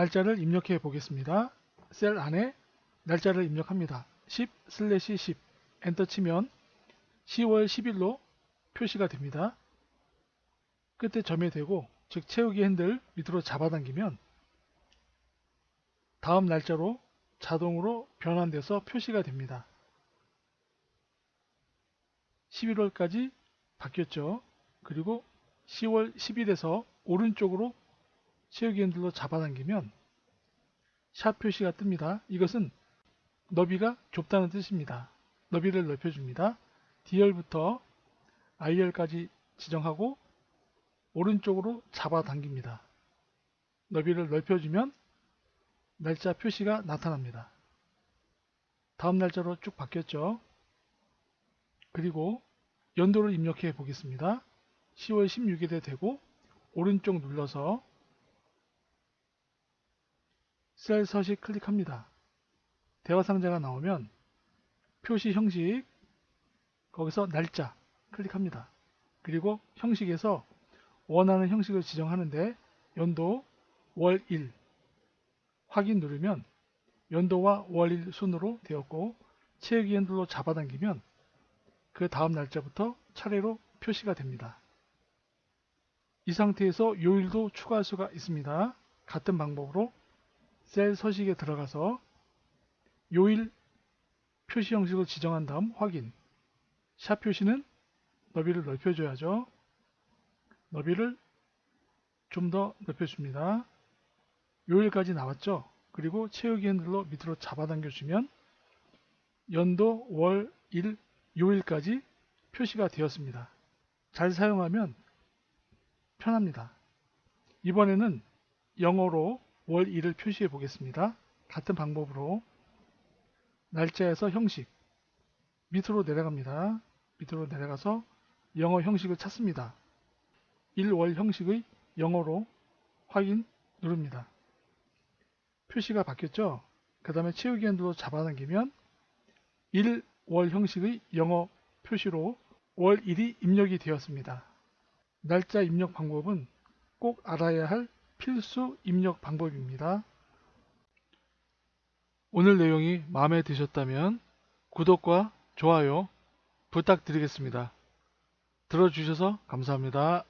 날짜를 입력해 보겠습니다. 셀 안에 날짜를 입력합니다. 10 슬래시 10 엔터 치면 10월 10일로 표시가 됩니다. 끝에 점에 대고 즉 채우기 핸들 밑으로 잡아당기면 다음 날짜로 자동으로 변환돼서 표시가 됩니다. 11월까지 바뀌었죠. 그리고 10월 10일에서 오른쪽으로 채우기 핸들로 잡아당기면 샵 표시가 뜹니다. 이것은 너비가 좁다는 뜻입니다. 너비를 넓혀줍니다. D열부터 IR까지 지정하고 오른쪽으로 잡아당깁니다. 너비를 넓혀주면 날짜 표시가 나타납니다. 다음 날짜로 쭉 바뀌었죠. 그리고 연도를 입력해 보겠습니다. 10월 16일에 되고 오른쪽 눌러서 셀 서식 클릭합니다. 대화 상자가 나오면 표시 형식 거기서 날짜 클릭합니다. 그리고 형식에서 원하는 형식을 지정하는데 연도 월1 확인 누르면 연도와 월 일 순으로 되었고 채우기 핸들로 잡아당기면 그 다음 날짜부터 차례로 표시가 됩니다. 이 상태에서 요일도 추가할 수가 있습니다. 같은 방법으로 셀 서식에 들어가서 요일 표시 형식을 지정한 다음 확인 샵 표시는 너비를 넓혀줘야죠. 너비를 좀 더 넓혀줍니다. 요일까지 나왔죠. 그리고 채우기 핸들로 밑으로 잡아당겨주면 연도, 월, 일, 요일까지 표시가 되었습니다. 잘 사용하면 편합니다. 이번에는 영어로 월, 일을 표시해 보겠습니다. 같은 방법으로 날짜에서 형식 밑으로 내려갑니다. 밑으로 내려가서 영어 형식을 찾습니다. 1월 형식의 영어로 확인 누릅니다. 표시가 바뀌었죠? 그 다음에 채우기 핸들로 잡아당기면 1월 형식의 영어 표시로 월 1이 입력이 되었습니다. 날짜 입력 방법은 꼭 알아야 할 필수 입력 방법입니다. 오늘 내용이 마음에 드셨다면 구독과 좋아요 부탁드리겠습니다. 들어주셔서 감사합니다.